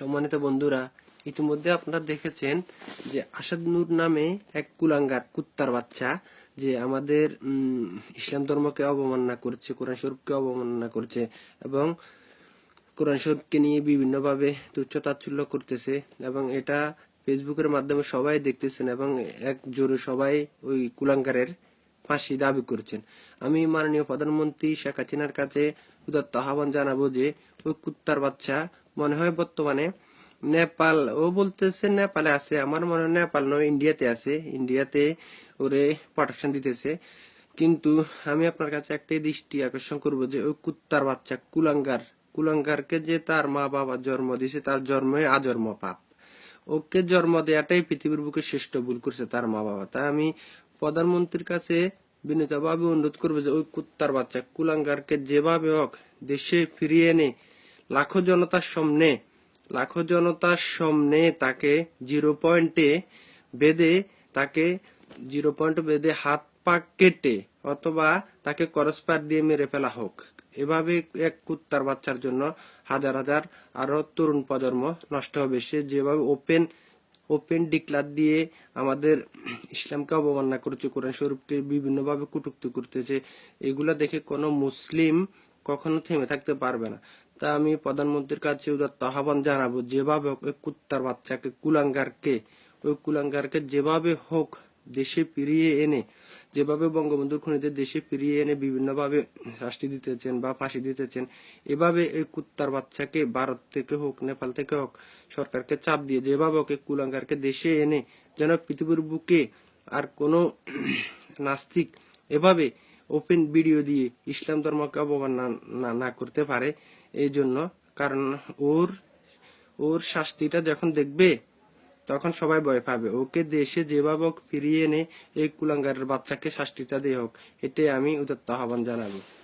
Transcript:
সম্মানিত বন্ধুরা, ইতিমধ্যে আপনারা দেখেছেন যে আসাদ নূর নামে এক কুলাঙ্গার, কুত্তার বাচ্চা, যে আমাদের ইসলাম ধর্মকে অবমাননা করছে, কোরআন শরীফকে অবমাননা করছে এবং কোরআন শরীফকে নিয়ে বিভিন্নভাবে তুচ্ছ তাচ্ছল্য করতেছে এবং এটা ফেসবুকের মাধ্যমে সবাই দেখতেছেন এবং এক জোরে সবাই ওই কুলাঙ্গারের ফাঁসি দাবি করছেন। আমি মাননীয় প্রধানমন্ত্রী শেখ হাসিনার কাছে উদাত্ত আহ্বান জানাব যে ওই কুত্তার বাচ্চা মনে হয় বর্তমানে নেপাল, ও বলতেছে নেপালে আছে। আমার মনে হয় নেপাল নয়, ইন্ডিয়াতে আছে। ইন্ডিয়াতে ওরে প্রোটেকশন দিতেছে। কিন্তু আমি আপনার কাছে একটাই দৃষ্টি আকর্ষণ করব যে, ওই কুত্তার বাচ্চা, কুলাঙ্গার। কুলাঙ্গারকে যে তার মা বাবা জন্ম দিয়েছে, তার জন্মই আজন্ম পাপ। ওকে জন্ম দেওয়াটাই পৃথিবীর বুকে শ্রেষ্ঠ ভুল করছে তার মা বাবা। তাই আমি প্রধানমন্ত্রীর কাছে বিনীতভাবে অনুরোধ করব যে, ওই কুত্তার বাচ্চা, কুলাঙ্গারকে যেভাবে হোক দেশে ফিরিয়ে এনে লাখো জনতার সামনে, লাখো জনতার সামনে তাকে জিরো পয়েন্টে বেঁধে, তাকে জিরো পয়েন্ট বেঁধে হাত পা কেটে অথবা তাকে করসপার দিয়ে মেরে ফেলা হোক। এভাবে এক কুত্তার বাচ্চার জন্য হাজার হাজার আরও তরুণ প্রজন্ম নষ্ট হবে। সে যেভাবে ওপেন ওপেন ডিক্লার দিয়ে আমাদের ইসলামকে অবমাননা করছে, কোরআন শরীফকে বিভিন্নভাবে কটুক্তি করতেছে, এগুলা দেখে কোনো মুসলিম কখনো থেমে থাকতে পারবে না। তা আমি প্রধানমন্ত্রীর কাছে আহ্বান জানাব, যেভাবে হোক ওই কুত্তার বাচ্চাকে, কুলাঙ্গারকে, ওই কুলাঙ্গারকে যেভাবে হোক দেশে ফিরিয়ে এনে, যেভাবে বঙ্গবন্ধুর খুনিদের দেশে ফিরিয়ে এনে বিভিন্নভাবে শাস্তি দিতেছেন বা ফাঁসি দিতেছেন, এভাবে এই কুত্তার বাচ্চাকে ভারত থেকে হোক, নেপাল থেকে হোক, সরকারকে চাপ দিয়ে যেভাবে ওকে কুলাঙ্গারকে দেশে এনে, যেন পৃথিবীর বুকে আর কোনো নাস্তিক এভাবে ওপেন ভিডিও দিয়ে ইসলাম ধর্মকে অবমান না- করতে পারে এই জন্য কারণ ওর ওর শাস্তিটা যখন দেখবে, তখন সবাই ভয় পাবে। ওকে দেশে যেভাবে ফিরিয়ে এনে এই কুলাঙ্গারের বাচ্চাকে শাস্তিটা দিয়ে হোক, এটাই আমি উদত্ত আহ্বান জানাব।